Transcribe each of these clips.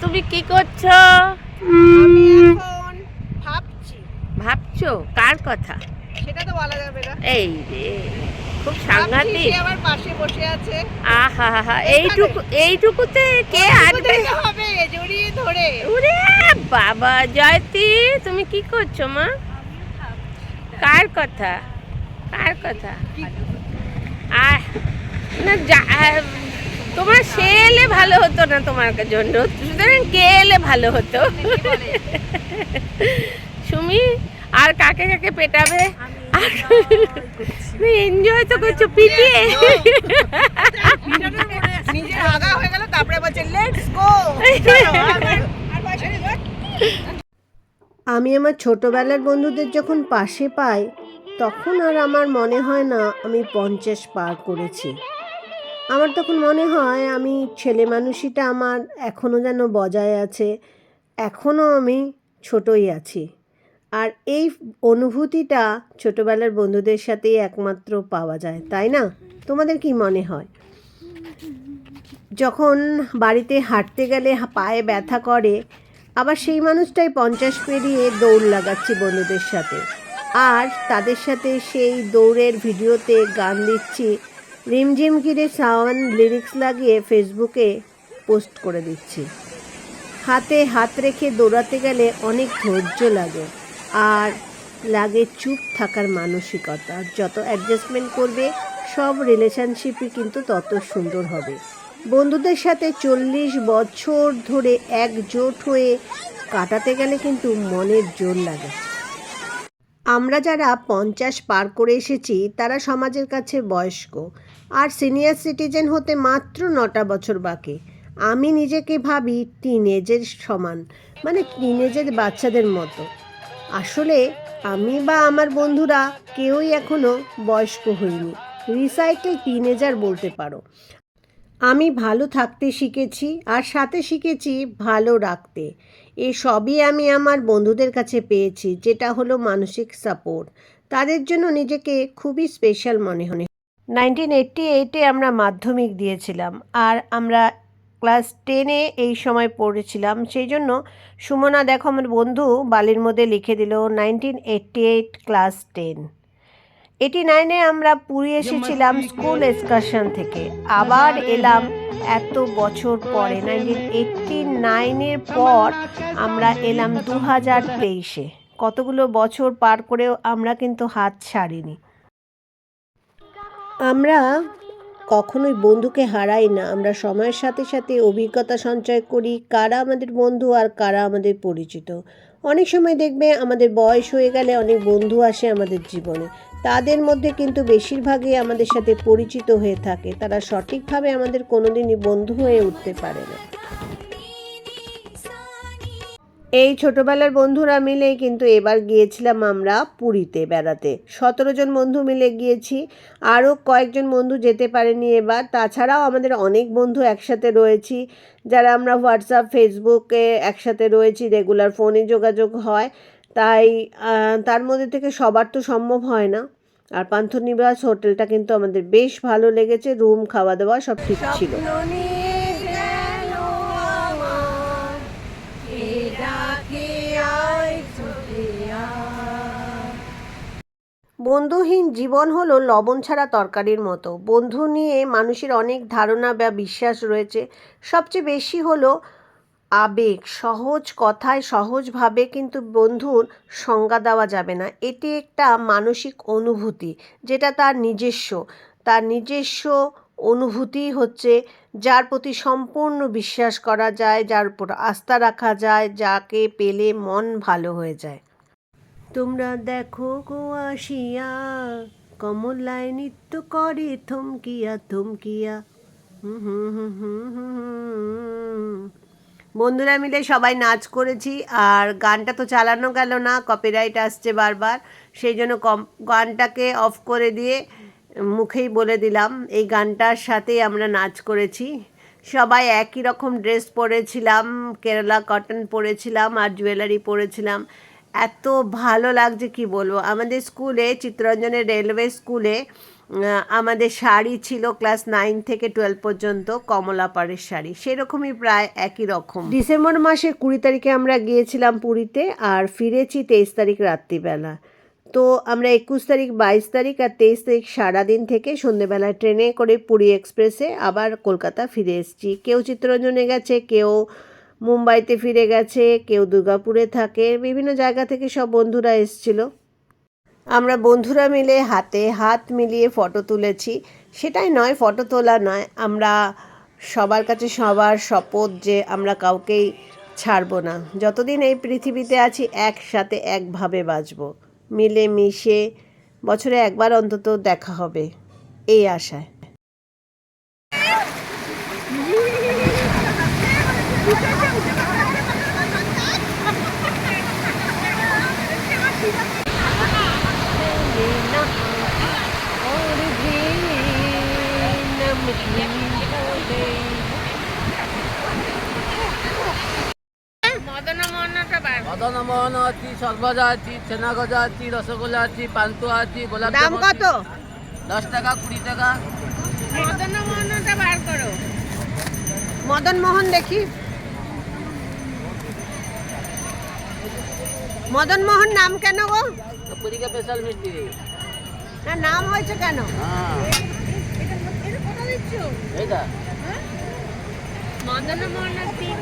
তুমি কি করছ? আমি এখন ভাবছি। ভাবছ? কার কথা? সেটা তো বলা যাবে না। এই রে খুব সাংঘাতিক। সে আমার পাশে বসে আছে। আহা হা এইটুকু এইটুকুতে কে আনবে হবে জড়িয়ে ধরে। ওরে বাবা জয়তি তুমি কি করছ মা? কার কথা? কার কথা? আর না তোমার সে এলে ভালো হতো না তোমার জন্য। সুতরাং কে এলে ভালো হতো? সুমি আর কাকে কাকে পেটাবে? এনজয় তো করছ পিটিয়ে। নিজের আগা হয়ে গেল তারপরে বলছে লেটস গো আমি আমার ছোটবেলার বন্ধুদের যখন পাশে পাই তখন আর আমার মনে হয় না আমি পঞ্চাশ পার করেছি। আমার তখন মনে হয় আমি ছেলে মানুষইটা আমার এখনও যেন বজায় আছে এখনও আমি ছোটই আছি। আর এই অনুভূতিটা ছোটবেলার বন্ধুদের সাথেই একমাত্র পাওয়া যায়, তাই না? তোমাদের কি মনে হয়? যখন বাড়িতে হাঁটতে গেলে পায়ে ব্যথা করে, আবার সেই মানুষটাই পঞ্চাশ পেরিয়ে দৌড় লাগাচ্ছি বন্ধুদের সাথে। আর তাদের সাথে সেই দৌড়ের ভিডিওতে গান দিচ্ছি রিমঝিম ঘিরে সাওয়ান লিরিক্স লাগিয়ে ফেসবুকে পোস্ট করে দিচ্ছি। হাতে হাত রেখে দৌড়াতে গেলে অনেক ধৈর্য লাগে আর লাগে চুপ থাকার মানসিকতা। যত অ্যাডজাস্টমেন্ট করবে, সব রিলেশনশিপই কিন্তু তত সুন্দর হবে। বন্ধুদের সাথে চল্লিশ বছর ধরে একজোট হয়ে কাটাতে গেলে কিন্তু মনের জোর লাগে। আমরা যারা পঞ্চাশ পার করে এসেছি, তারা সমাজের কাছে বয়স্ক। আর সিনিয়র সিটিজেন হতে মাত্র নটা বছর বাকি। আমি নিজেকে ভাবি টিনেজের সমান মানে টিনেজের বাচ্চাদের মতো। আসলে আমি বা আমার বন্ধুরা কেউই এখনও বয়স্ক হইনি। রিসাইকেল টিনেজার বলতে পারো। আমি ভালো থাকতে শিখেছি আর সাথে শিখেছি ভালো রাখতে। এ সবই আমি আমার বন্ধুদের কাছে পেয়েছি, যেটা হলো মানসিক সাপোর্ট তাদের জন্য নিজেকে খুবই স্পেশাল মনে হয়। নাইনটিন এইটটি এইটে আমরা মাধ্যমিক দিয়েছিলাম আর আমরা ক্লাস টেনে এই সময় পড়েছিলাম। সেই জন্য সুমনা, দেখো আমার বন্ধু বালির মধ্যে লিখে দিল nineteen eighty eight class ten eighty নাইনে আমরা পুরী এসেছিলাম স্কুল এক্সকারশন থেকে। আবার এলাম এত বছর পরে নাইনটিন এইটটি নাইনের পর আমরা এলাম দু হাজার তেইশে। কতগুলো বছর পার করেও আমরা কিন্তু হাত ছাড়িনি। আমরা কখনোই বন্ধুকে হারাই না। আমরা সময়ের সাথে সাথে অভিজ্ঞতা সঞ্চয় করি কারা আমাদের বন্ধু আর কারা আমাদের পরিচিত। অনেক সময় দেখবে আমাদের বয়স হয়ে গেলে অনেক বন্ধু আসে আমাদের জীবনে। তাদের মধ্যে কিন্তু বেশিরভাগই আমাদের সাথে পরিচিত হয়ে থাকে। তারা সঠিকভাবে আমাদের কোনোদিনই বন্ধু হয়ে উঠতে পারে না। এই ছোটবেলার বন্ধুরা মিলে কিন্তু এবার গিয়েছিলাম আমরা পুরীতে বেড়াতে। সতেরো জন বন্ধু মিলে গিয়েছি। আরও কয়েকজন বন্ধু যেতে পারেনি এবার। তাছাড়াও আমাদের অনেক বন্ধু একসাথে রয়েছি। যারা আমরা হোয়াটসঅ্যাপ ফেসবুকে একসাথে রয়েছি রেগুলার ফোনে যোগাযোগ হয়। তাই তার মধ্যে থেকে সবার তো সম্ভব হয় না। আর পান্থনিবাস হোটেলটা কিন্তু আমাদের বেশ ভালো লেগেছে। রুম খাওয়া দাওয়া সব ঠিক ছিল। বন্ধুহীন জীবন হলো লবণ ছাড়া তরকারির মতো। বন্ধু নিয়ে মানুষের অনেক ধারণা বা বিশ্বাস রয়েছে। সবচেয়ে বেশি হলো আবেগ। সহজ কথায় সহজভাবে কিন্তু বন্ধুর সংজ্ঞা দেওয়া যাবে না। এটি একটা মানসিক অনুভূতি, যেটা তার নিজস্ব। তার নিজস্ব অনুভূতি হচ্ছে যার প্রতি সম্পূর্ণ বিশ্বাস করা যায়, যার উপর আস্থা রাখা যায়, যাকে পেলে মন ভালো হয়ে যায়। তোমরা দেখো গো আসিয়া, কমলায় নৃত্য করে থমকিয়া থমকিয়া। বন্ধুরা মিলে সবাই নাচ করেছি, আর গানটা তো চালানো গেল না কপিরাইট আসছে বারবার। সেই জন্য কম, গানটাকে অফ করে দিয়ে মুখেই বলে দিলাম, এই গানটার সাথেই আমরা নাচ করেছি। সবাই একই রকম ড্রেস পরেছিলাম, কেরালা কটন পরেছিলাম, আর জুয়েলারি পরেছিলাম। এত ভালো লাগছে, কি বলব? আমাদের স্কুলে চিত্তরঞ্জনের রেলওয়ে স্কুলে আমাদের শাড়ি ছিল ক্লাস নাইন থেকে টুয়েলভ পর্যন্ত কমলা পাড়ের শাড়ি। সেরকমই প্রায় একই রকম। ডিসেম্বর মাসের কুড়ি তারিখে আমরা গিয়েছিলাম পুরীতে আর ফিরেছি তেইশ তারিখ রাত্রিবেলা। তো আমরা একুশ তারিখ, বাইশ তারিখ আর তেইশ তারিখ সারাদিন থেকে সন্ধেবেলায় ট্রেনে করে পুরী এক্সপ্রেসে আবার কলকাতা ফিরে এসেছি। কেউ চিত্তরঞ্জনে গেছে, কেউ মুম্বাইতে ফিরে গেছে, কেউ দুর্গাপুরে থাকে, বিভিন্ন জায়গা থেকে সব বন্ধুরা এসছিল। আমরা বন্ধুরা মিলে হাতে হাত মিলিয়ে ফটো তুলেছি। সেটাই নয়, ফটো তোলা নয়। আমরা সবার কাছে সবার শপথ যে আমরা কাউকেই ছাড়বো না। যতদিন এই পৃথিবীতে আছি, একসাথে একভাবে বাঁচবো। মিলে মিশে বছরে একবার অন্তত দেখা হবে। এই আশায়। টক গজা আছে ছেনা গজা আছে রসগোল্লা আছে পান্তুয়া আছে গোলাপ দাম কত? দশ টাকা কুড়ি টাকা। মদন মোহনটা বার করো। মদন মোহন দেখি। মদন মোহন নাম কেন গো? পুরীকে স্পেশাল মিষ্টি না নাম হয়েছে কেন? মদন মোহন তিন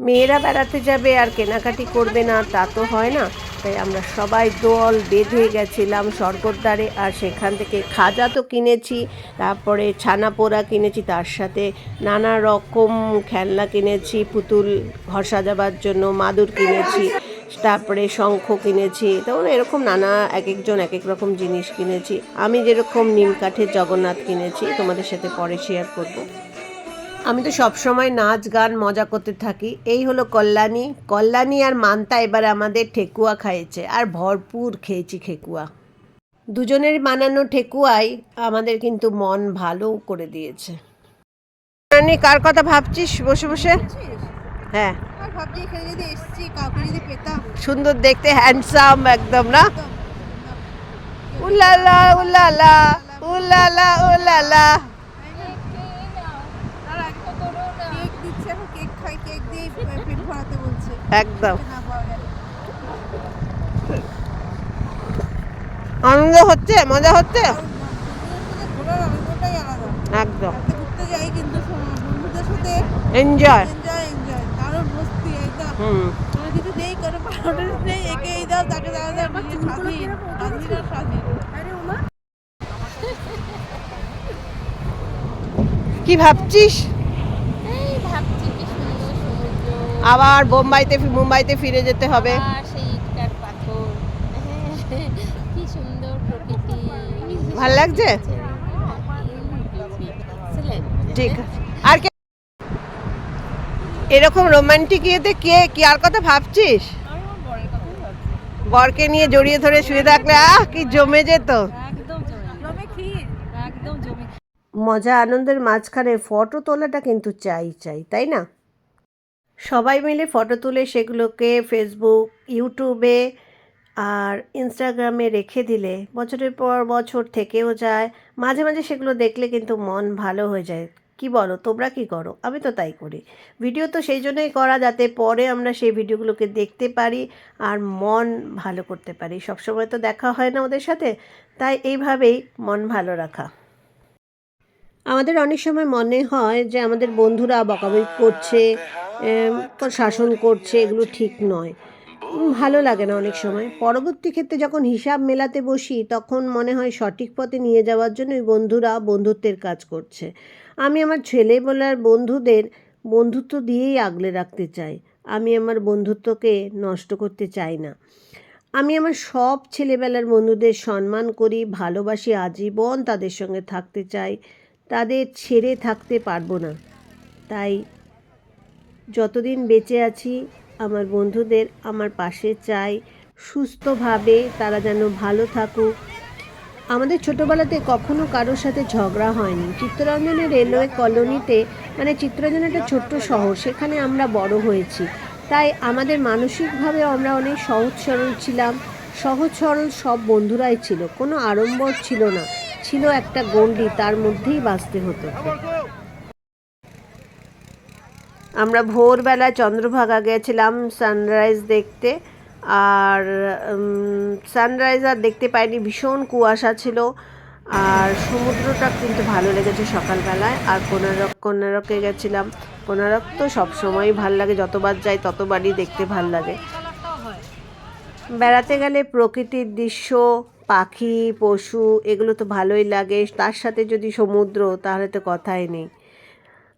মেয়েরা বেড়াতে যাবে, আর কেনাকাটি করবে না, তা তো হয় না। তাই আমরা সবাই দল বেঁধে গেছিলাম স্বর্গদ্বারে, আর সেখান থেকে খাজা তো কিনেছি, তারপরে ছানা পোড়া কিনেছি, তার সাথে নানা রকম খেলনা কিনেছি, পুতুল ঘর সাজাবার জন্য মাদুর কিনেছি, তারপরে শঙ্খ কিনেছি, তখন এরকম নানা এক একজন এক এক রকম জিনিস কিনেছি। আমি যেরকম নিম কাঠের জগন্নাথ কিনেছি, তোমাদের সাথে পরে শেয়ার করব। আমি তো সব সময় নাচ, গান মজা করতে থাকি। এই হলো কল্যাণী। কল্যাণী আর মান্তা এবার আমাদের ঠেকুয়া খাইয়েছে, আর ভরপুর খেয়েছি ঠেকুয়া। দুজনের বানানো ঠেকুয়াই আমাদের কিন্তু মন ভালো করে দিয়েছে। কার কথা ভাবছিস? বসে বসে। হ্যাঁ। সুন্দর দেখতে হ্যান্ডসাম একদম, না? উলালা উলালা উলালা উলালা আর কেক দিচ্ছে এখন কেক খাই কেক দিয়ে পেট ভরাতে বলছে একদম। আনন্দ হচ্ছে? মজা হচ্ছে? একদম। এনজয় কোনো কিছু নেই কোনো বাউন্ডারি নেই একে এই দাও তাকে দাও দাও নিজে স্বাধীন স্বাধীন আর স্বাধীন কি ভাবছিস এই ভাবছি কি সুন্দর সমুদ্র আবার বোম্বাইতে মুম্বাইতে ফিরে যেতে হবে। আর সেই ইটকার পাথর। কি সুন্দর প্রকৃতি। ভালো লাগছে? ঠিক আছে। আর কে এরকম রোমান্টিক ইয়েতে কে কি আর কথা ভাবছিস? বরকে নিয়ে জড়িয়ে ধরে শুয়ে থাকলে আহ কি জমে যেত। একদম জমে ক্ষীর। একদম জমে মজা আনন্দের মাঝখানে ফটো তোলাটা কিন্তু চাই চাই তাই না? সবাই মিলে ফটো তুলে সেগুলোকে ফেসবুক ইউটিউবে আর ইনস্টাগ্রামে রেখে দিলে বছরের পর বছর থেকেও যায়। মাঝে মাঝে সেগুলো দেখলে কিন্তু মন ভালো হয়ে যায়। কি বলো, তোমরা কি করো? আমি তো তাই করি। ভিডিও তো সেই জন্যই করা যাতে পরে আমরা সেই ভিডিওগুলোকে দেখতে পারি আর মন ভালো করতে পারি। সবসময় তো দেখা হয় না ওদের সাথে, তাই এইভাবেই মন ভালো রাখা। আমাদের অনেক সময় মনে হয় যে আমাদের বন্ধুরা বকাবকি করছে শাসন করছে, এগুলো ঠিক নয়। ভালো লাগে না অনেক সময়। পরবর্তী ক্ষেত্রে যখন হিসাব মেলাতে বসি, তখন মনে হয় সঠিক পথে নিয়ে যাওয়ার জন্য ওই বন্ধুরা বন্ধুত্বের কাজ করছে। আমি আমার ছেলেবেলার বন্ধুদের বন্ধুত্ব দিয়েই আগলে রাখতে চাই। আমি আমার বন্ধুত্বকে নষ্ট করতে চাই না। আমি আমার সব ছেলেবেলার বন্ধুদের সম্মান করি, ভালোবাসি, আজীবন তাদের সঙ্গে থাকতে চাই। তাদের ছেড়ে থাকতে পারব না। তাই যতদিন বেঁচে আছি, আমার বন্ধুদের আমার পাশে চাই। সুস্থভাবে তারা যেন ভালো থাকুক। আমাদের ছোটোবেলাতে কখনো কারোর সাথে ঝগড়া হয়নি। চিত্তরঞ্জনের রেলওয়ে কলোনিতে মানে চিত্তরঞ্জন একটা ছোট্ট শহর, সেখানে আমরা বড় হয়েছি। তাই আমাদের মানসিকভাবে আমরা অনেক সহজ সরল ছিলাম। সহজ সরল সব বন্ধুরাই ছিল। কোনো আড়ম্বর ছিল না। ছিল একটা গণ্ডি, তার মধ্যেই বাঁচতে হতো। আমরা ভোরবেলা চন্দ্রভাগা গেছিলাম সানরাইজ দেখতে, আর সানরাইজ আর দেখতে পাইনি, ভীষণ কুয়াশা ছিল, আর সমুদ্রটা কিন্তু ভালো লেগেছে সকালবেলায়, আর কোনারক কোনারকে গেছিলাম। কোনারক তো সবসময়ই ভালো লাগে, যতবার যাই ততবারই দেখতে ভালো লাগে। বেড়াতে গেলে প্রকৃতির দৃশ্য, পাখি, পশু, এগুলো তো ভালোই লাগে, তার সাথে যদি সমুদ্র, তাহলে তো কথাই নেই।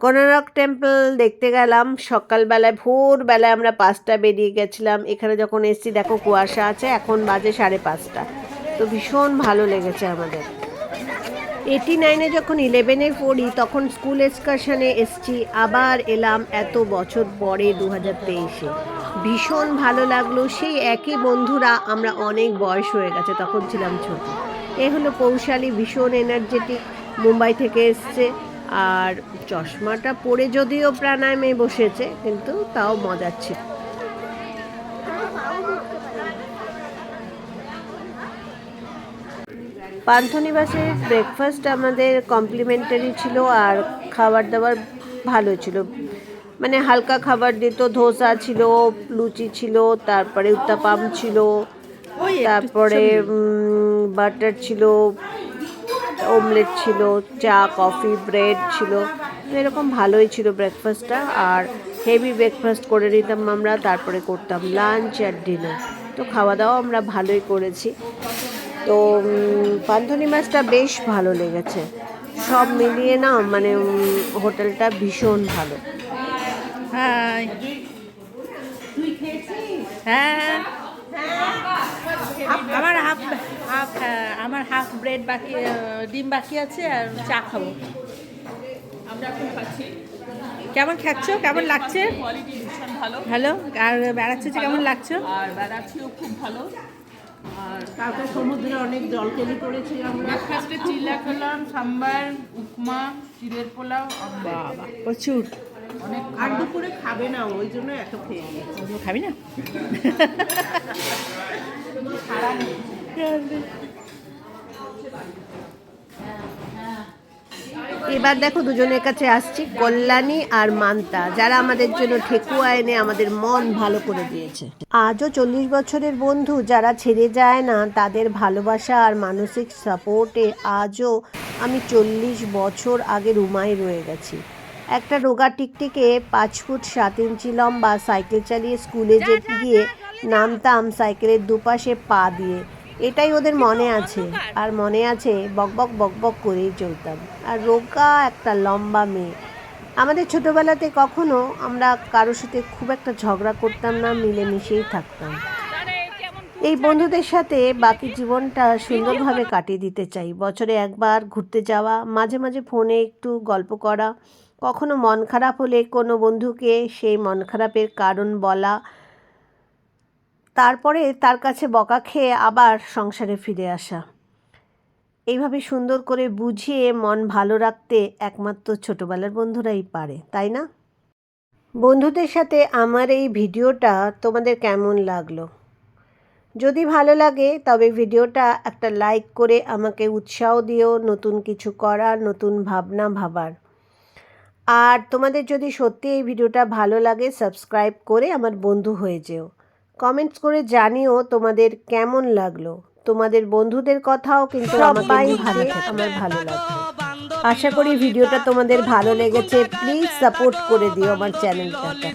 কোনারক টেম্পল দেখতে গেলাম। সকালবেলায়, ভোরবেলায় আমরা পাঁচটা বেরিয়ে গেছিলাম। এখানে যখন এসছি, দেখো কুয়াশা আছে, এখন বাজে সাড়ে পাঁচটা। তো ভীষণ ভালো লেগেছে আমাদের। এইটি নাইনে যখন ইলেভেনে পড়ি, তখন স্কুল এক্সকারশনে এসছি। আবার এলাম এত বছর পরে দু হাজার তেইশে। ভীষণ ভালো লাগল। সেই একই বন্ধুরা, আমরা অনেক বয়স হয়ে গেছে, তখন ছিলাম ছোট। এ হলো পৌশালী ভীষণ এনার্জেটিক মুম্বাই থেকে এসছে। আর চশমাটা পরে যদিও প্রাণায়ামে বসেছে কিন্তু তাও মজার ছিল। পান্থনিবাসের ব্রেকফাস্ট আমাদের কমপ্লিমেন্টারি ছিল আর খাবার দাবার ভালো ছিল। মানে হালকা খাবার দিত ধোসা ছিল লুচি ছিল তারপরে উত্তাপাম ছিল তারপরে বাটার ছিল ওমলেট ছিল চা কফি ব্রেড ছিল। তো এরকম ভালোই ছিল ব্রেকফাস্টটা আর হেভি ব্রেকফাস্ট করে নিতাম আমরা তারপরে করতাম লাঞ্চ আর ডিনার তো খাওয়া দাওয়া আমরা ভালোই করেছি। তো পান্থনি মাছটা বেশ ভালো লেগেছে। সব মিলিয়ে না মানে হোটেলটা ভীষণ ভালো। হাই। হ্যাঁ। আমার হাফ হাফ হ্যাঁ, আমার হাফ ব্রেড বাকি ডিম বাকি আছে আর চা খাব। আমরা এখন খাচ্ছি। কেমন খাচ্ছ? কেমন লাগছে? ভালো। হ্যালো আর বেড়াচ্ছে যে কেমন লাগছে? আর বেড়াচ্ছিও খুব ভালো। আর কালকে সমুদ্রে অনেক জল কেলি করেছি আমরা। ব্রেকফাস্টে চিল্লা খেলাম সাম্বার উপমা চিড়ের পোলাও বাবা প্রচুর। অনেক আর দুপুরে খাবে না ওই জন্য এত খেয়ে খাবি না? এবার দেখো দুজনের কাছে আসছি, কল্যাণী আর মান্তা, যারা আমাদের জন্য ঠেকুয়া এনে আমাদের মন ভালো করে দিয়েছে। আজও চল্লিশ বছরের বন্ধু, যারা ছেড়ে যায় না, তাদের ভালোবাসা আর মানসিক সাপোর্টে আজও আমি চল্লিশ বছর আগে রুমায় রয়ে গেছি। একটা রোগা টিকটিকে পাঁচ ফুট সাত ইঞ্চি লম্বা সাইকেল চালিয়ে স্কুলে যে গিয়ে নামতাম, সাইকেলের দুপাশে পা দিয়ে। এটাই ওদের মনে আছে। আর মনে আছে বকবক বকবক করেই চলতাম। আর রোগা একটা লম্বা মেয়ে। আমাদের ছোটবেলাতে কখনো আমরা কারোর সাথে খুব একটা ঝগড়া করতাম না, মিলেমিশেই থাকতাম। এই বন্ধুদের সাথে বাকি জীবনটা সুন্দরভাবে কাটিয়ে দিতে চাই। বছরে একবার ঘুরতে যাওয়া, মাঝে মাঝে ফোনে একটু গল্প করা, কখনো মন খারাপ হলে কোনো বন্ধুকে সেই মন খারাপের কারণ বলা তারপরে তার কাছে বকা খেয়ে আবার সংসারে ফিরে আসা। এইভাবে সুন্দর করে বুঝিয়ে মন ভালো রাখতে একমাত্র ছোটোবেলার বন্ধুরাই পারে, তাই না? বন্ধুদের সাথে আমার এই ভিডিওটা তোমাদের কেমন লাগল? যদি ভালো লাগে, তবে ভিডিওটা একটা লাইক করে আমাকে উৎসাহ দিও নতুন কিছু করার, নতুন ভাবনা ভাবার। আর তোমাদের যদি সত্যি এই ভিডিওটা ভালো লাগে, সাবস্ক্রাইব করে আমার বন্ধু হয়ে যেও। কমেন্টস করে জানিও তোমাদের কেমন লাগল। তোমাদের বন্ধুদের কথাও কিন্তু সবাই ভালো আমার ভালো লাগে আশা করি ভিডিওটা তোমাদের ভালো লেগেছে। প্লিজ সাপোর্ট করে দিও আমার চ্যানেলটাকে।